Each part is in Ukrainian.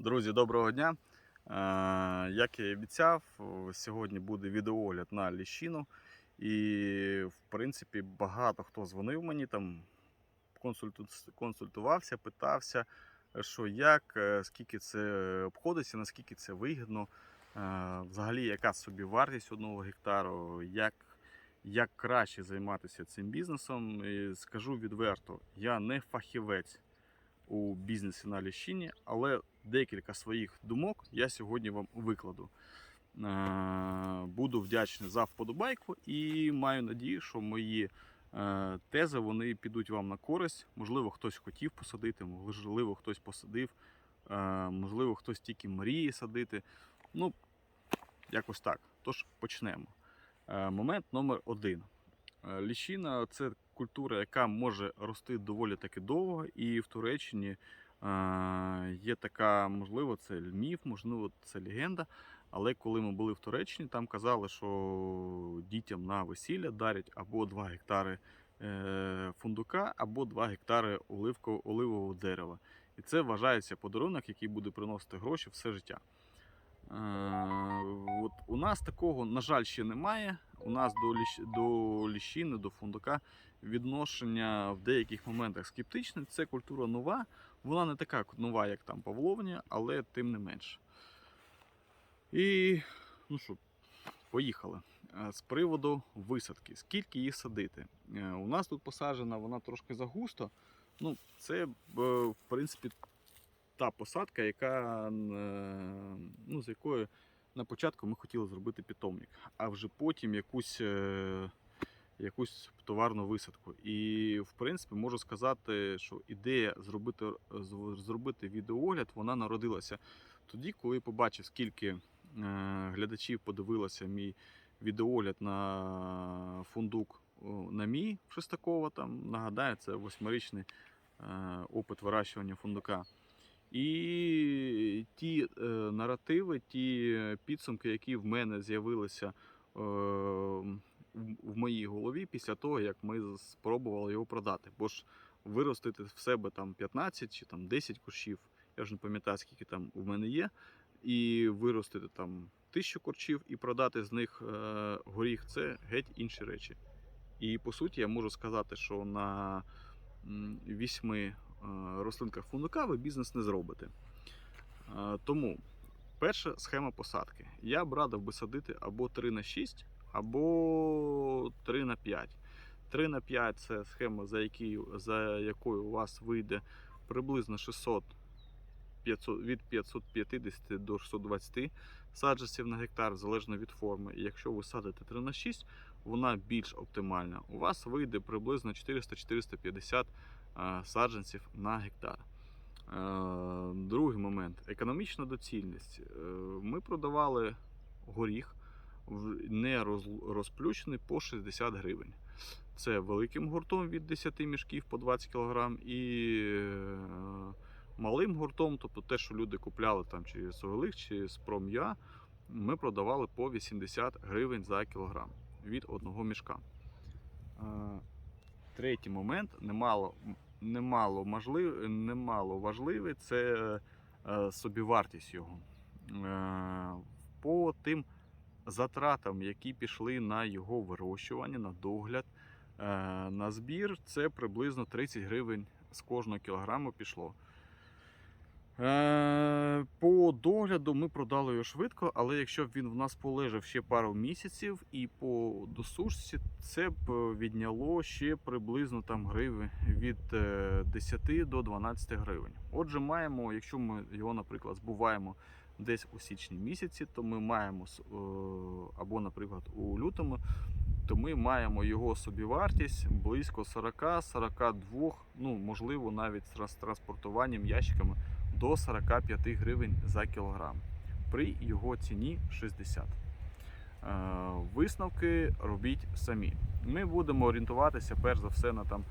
Друзі, доброго дня! Е, Як я і обіцяв, сьогодні буде відеоогляд на ліщину. І, в принципі, багато хто дзвонив мені там, консультувався, питався, що як, е, скільки це обходиться, наскільки це вигідно, е, взагалі, яка собі вартість одного гектару, як, як краще займатися цим бізнесом. І скажу відверто, я не фахівець у бізнесі на Ліщині, але декілька своїх думок я сьогодні вам викладу. Е, Буду вдячний за вподобайку і маю надію, що мої е, тези вони підуть вам на користь. Можливо, хтось хотів посадити, можливо, хтось посадив, е, можливо, хтось тільки мріє садити. Ну, якось так. Тож почнемо. Момент номер один. Ліщина це культура, яка може рости доволі таки довго, і в Туреччині є така, можливо, це міф, можливо, це легенда. Але коли ми були в Туреччині, там казали, що дітям на весілля дарять або 2 гектари е, фундука, або 2 гектари оливко- оливового дерева. І це вважається подарунок, який буде приносити гроші все життя. Е, от у нас такого, на жаль, ще немає. У нас до, ліщ... до ліщини, до фундука відношення в деяких моментах скептичне. Це культура нова. Вона не така нова, як там Павловня, але тим не менше. І ну що, поїхали. Е, З приводу висадки. Скільки її садити? Е, У нас тут посаджена вона трошки загусто. Ну, це, е, в принципі, та посадка, яка, ну, з якою на початку ми хотіли зробити питомник, а вже потім якусь, якусь товарну висадку. І, в принципі, можу сказати, що ідея зробити, зробити відеоогляд вона народилася тоді, коли побачив, скільки е, глядачів подивилося мій відеоогляд на фундук на мій Шестакова. Там, нагадаю, це восьмирічний е, опит вирощування фундука. І ті е, наративи, ті підсумки, які в мене з'явилися е, в моїй голові після того, як ми спробували його продати. Бо ж виростити в себе там 15 чи там 10 кущів, я вже не пам'ятаю, скільки там у мене є, і виростити там тисячу корчів і продати з них е, горіх це геть інші речі. І по суті, я можу сказати, що на вісьми е, рослинках фундука ви бізнес не зробите. Тому перша схема посадки. Я б радив би садити або 3 на 6, або 3 на 5. 3 на 5 це схема, за, які, за якою у вас вийде приблизно 600 500, від 550 до 620 саджанців на гектар, залежно від форми. І якщо ви садите 3 на 6, вона більш оптимальна. У вас вийде приблизно 400-450 е, саджанців на гектар. Е, Другий момент економічна доцільність. Е, Ми продавали горіх не розплющений по 60 гривень. Це великим гуртом від 10 мішків по 20 кг і е, малим гуртом, тобто те, що люди купляли там чи з чи з ми продавали по 80 гривень за кілограм від одного мішка. Е, Третій момент немало, немало, можлив, немало важливий це е, собівартість його. По тим затратам, які пішли на його вирощування, на догляд, е, на збір, це приблизно 30 гривень з кожного кілограму пішло. Е, По догляду ми продали його швидко, але якщо б він в нас полежав ще пару місяців і по досушці, це б е, відняло ще приблизно там гривень від е, 10 до 12 гривень. Отже, маємо, якщо ми його, наприклад, збуваємо десь у січні місяці, то ми маємо е, або, наприклад, у лютому, то ми маємо його собівартість близько 40-42, ну можливо, навіть з транспортуванням ящиками до 45 гривень за кілограм при його ціні 60. Е, Висновки робіть самі. Ми будемо орієнтуватися перш за все на там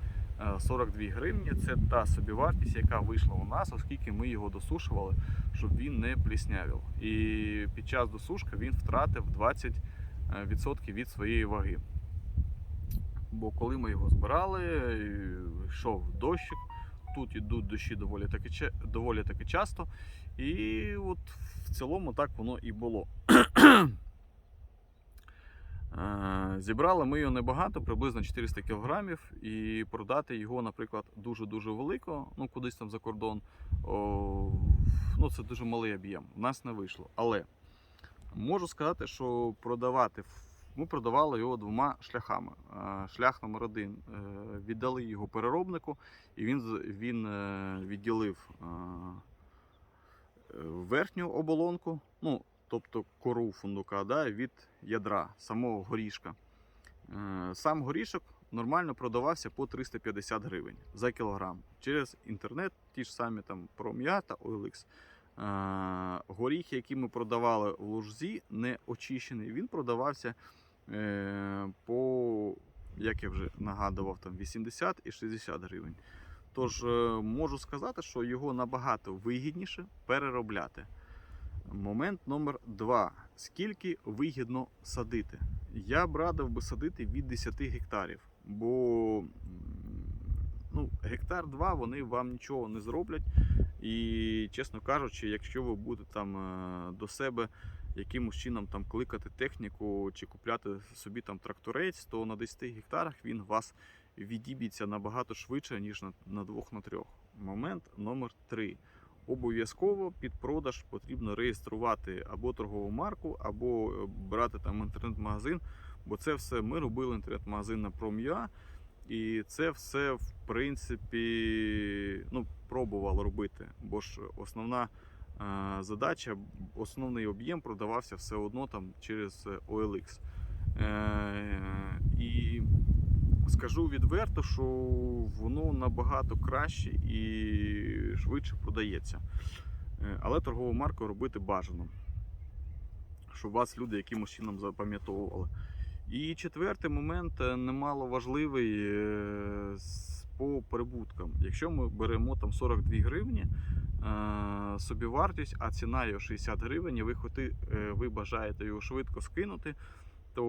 42 гривні. Це та собівартість, яка вийшла у нас, оскільки ми його досушували, щоб він не пліснявив. І під час досушки він втратив 20% від своєї ваги. Бо коли ми його збирали, йшов дощик, тут йдуть дощі доволі таки, доволі таки часто. І от в цілому так воно і було. Е, Зібрали ми його небагато, приблизно 400 кг, і продати його, наприклад, дуже-дуже велико, ну кудись там за кордон. О, ну це дуже малий об'єм. У нас не вийшло. Але можу сказати, що продавати ми продавали його двома шляхами. Е, Шлях номер один е, віддали його переробнику, і він, він відділив верхню оболонку, ну, тобто кору фундука, да, від ядра, самого горішка. Е, Сам горішок нормально продавався по 350 гривень за кілограм. Через інтернет, ті ж самі там Пром'я та OLX. Е, Горіх, який ми продавали в Лужзі, не очищений, він продавався е, по, як я вже нагадував, там 80 і 60 гривень. Тож можу сказати, що його набагато вигідніше переробляти. Момент номер два. Скільки вигідно садити? Я б радив би садити від 10 гектарів, бо ну, гектар 2 вони вам нічого не зроблять. І, чесно кажучи, якщо ви будете там е, до себе якимось чином там кликати техніку чи купляти собі там тракторець, то на 10 гектарах він вас відіб'ється набагато швидше, ніж на, на двох на трьох. Момент номер 3. Обов'язково під продаж потрібно реєструвати або торгову марку, або е, брати там інтернет-магазин. Бо це все ми робили інтернет-магазин на Prom.ua, і це все в принципі ну, пробували робити. Бо ж основна е, задача, основний об'єм продавався все одно там через е, Е, і скажу відверто, що воно набагато краще і швидше продається. Е, Але торгову марку робити бажано, щоб вас люди якимось чином запам'ятовували. І четвертий момент е, немало важливий е, по прибуткам. Якщо ми беремо там 42 гривні собівартість, а ціна його 60 гривень, і ви, хоти, ви бажаєте його швидко скинути, то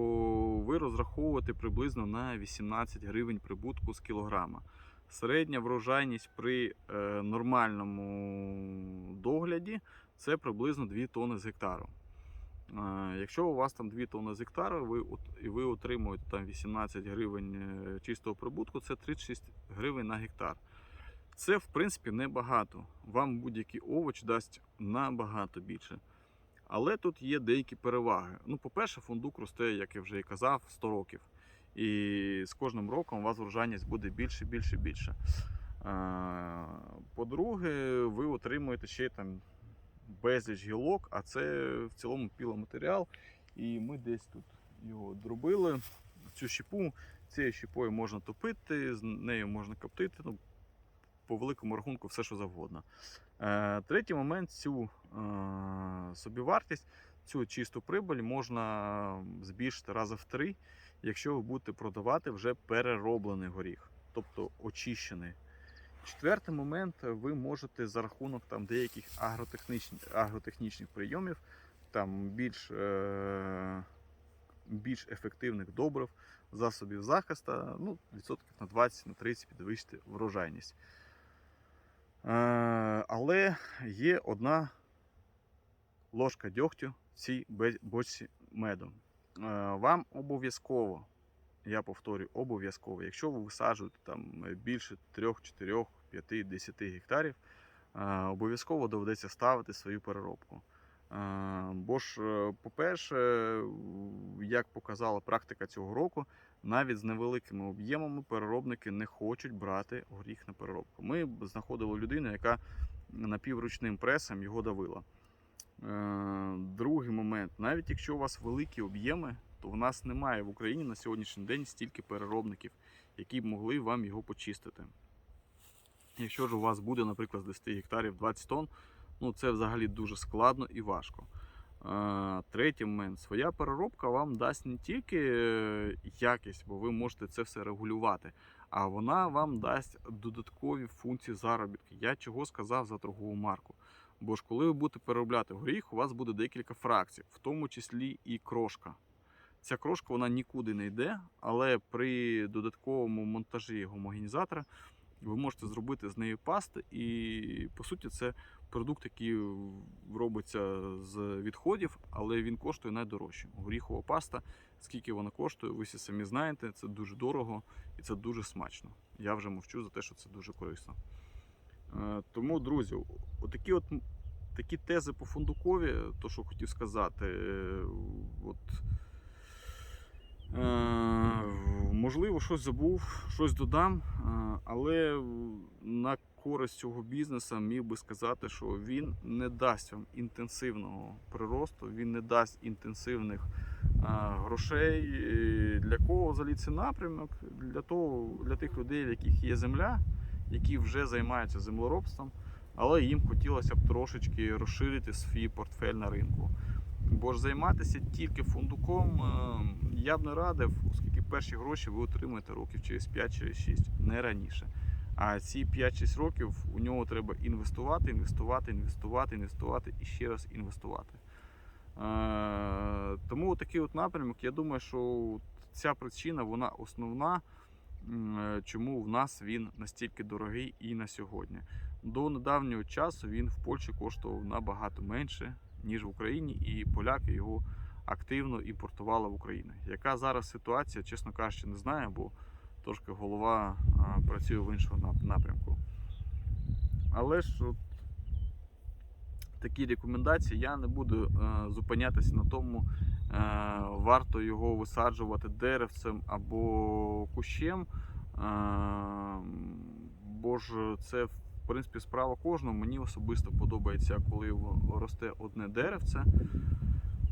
ви розраховуєте приблизно на 18 гривень прибутку з кілограма. Середня врожайність при е, нормальному догляді це приблизно 2 тонни з гектару. Е, Якщо у вас там 2 тонни з гектару, ви, і ви отримуєте там 18 гривень е, чистого прибутку, це 36 гривень на гектар. Це в принципі небагато. Вам будь-який овоч дасть набагато більше. Але тут є деякі переваги. Ну, по-перше, фундук росте, як я вже і казав, 100 років. І з кожним роком у вас врожайність буде більше, більше, більше. Е, По-друге, ви отримуєте ще там безліч гілок, а це в цілому піломатеріал. І ми десь тут його дробили. Цю щепу, цією щепою можна топити, з нею можна коптити. Ну, по великому рахунку, все що завгодно. Е, третій момент цю е, собівартість, цю чисту прибыль можна збільшити рази в три, якщо ви будете продавати вже перероблений горіх, тобто очищений. Четвертий момент, ви можете за рахунок там, деяких агротехнічних, агротехнічних прийомів, там більш, е, більш ефективних добрив, засобів захисту, ну, відсотків на 20 на 30 підвищити врожайність. Е, але є одна ложка дьогтю в цій бочці меду. Е, вам обов'язково, я повторюю, обов'язково, якщо ви висаджуєте там більше 3, 4, 5, 10 гектарів, е, обов'язково доведеться ставити свою переробку. Е, Бо ж, е, по-перше, як показала практика цього року, навіть з невеликими об'ємами переробники не хочуть брати горіх на переробку. Ми знаходили людину, яка напівручним пресом його давила. Е, Другий момент, навіть якщо у вас великі об'єми, то в нас немає в Україні на сьогоднішній день стільки переробників, які б могли вам його почистити. Якщо ж у вас буде, наприклад, з 10 гектарів 20 тонн, ну це взагалі дуже складно і важко. Е, Третій момент. Своя переробка вам дасть не тільки е, якість, бо ви можете це все регулювати, а вона вам дасть додаткові функції заробітки. Я чого сказав за торгову марку. Бо ж коли ви будете переробляти горіх, у вас буде декілька фракцій, в тому числі і крошка. Ця крошка вона нікуди не йде, але при додатковому монтажі гомогенізатора ви можете зробити з неї пасти. І по суті, це продукт, який робиться з відходів, але він коштує найдорожче. Горіхова паста, скільки вона коштує, ви всі самі знаєте, це дуже дорого і це дуже смачно. Я вже мовчу за те, що це дуже корисно. Е, Тому, друзі, отакі от такі тези по фундукові, то що хотів сказати, е, от, е, можливо, щось забув, щось додам, але на користь цього бізнесу міг би сказати, що він не дасть вам інтенсивного приросту, він не дасть інтенсивних е, грошей. Для кого взагалі цей напрямок? Для, того, для тих людей, в яких є земля, які вже займаються землеробством, але їм хотілося б трошечки розширити свій портфель на ринку. Бо ж займатися тільки фундуком е, я б не радив, оскільки перші гроші ви отримаєте років через 5 через 6, не раніше. А ці 5-6 років у нього треба інвестувати, інвестувати, інвестувати, інвестувати і ще раз інвестувати. Е, Тому такий от напрямок, я думаю, що ця причина вона основна, е, чому в нас він настільки дорогий і на сьогодні. До недавнього часу він в Польщі коштував набагато менше, ніж в Україні, і поляки його активно імпортували в Україну. Яка зараз ситуація, чесно кажучи, не знаю, бо трошки голова працює в іншому напрямку. Але ж от, такі рекомендації я не буду е, зупинятися на тому, е, варто його висаджувати деревцем або кущем. Е, бо ж це в принципі справа кожного. Мені особисто подобається, коли росте одне деревце.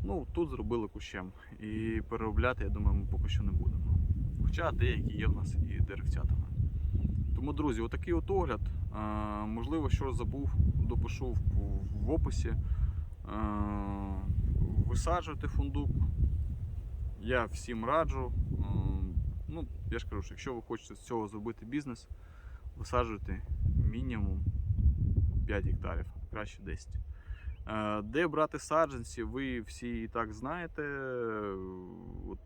Ну, тут зробили кущем. І переробляти, я думаю, ми поки що не будемо. Хоча деякі є в нас і деревцятами. Тому, друзі, отакий от огляд. Можливо, що забув, допишу в, описі. Висаджуйте фундук. Я всім раджу. Ну, я ж кажу, що якщо ви хочете з цього зробити бізнес, висаджуйте мінімум 5 гектарів, краще 10. Е, Де брати саджанці, ви всі і так знаєте. От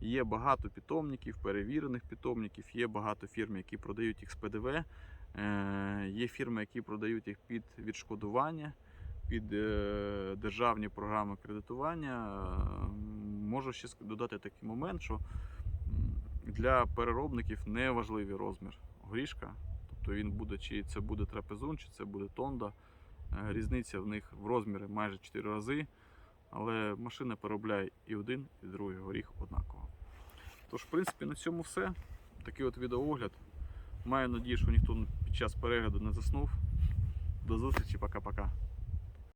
Є багато питомників, перевірених питомників, є багато фірм, які продають їх з ПДВ. Е, Є фірми, які продають їх під відшкодування, під е, державні програми кредитування. Е, Можу ще додати такий момент, що для переробників не важливий розмір горішка. Тобто він буде, чи це буде трапезун, чи це буде тонда. Різниця в них в розмірі майже 4 рази, але машина переробляє і один, і другий горіх однаково. Тож, в принципі, на цьому все. Такий от відеоогляд. Маю надію, що ніхто під час перегляду не заснув. До зустрічі, пока-пока.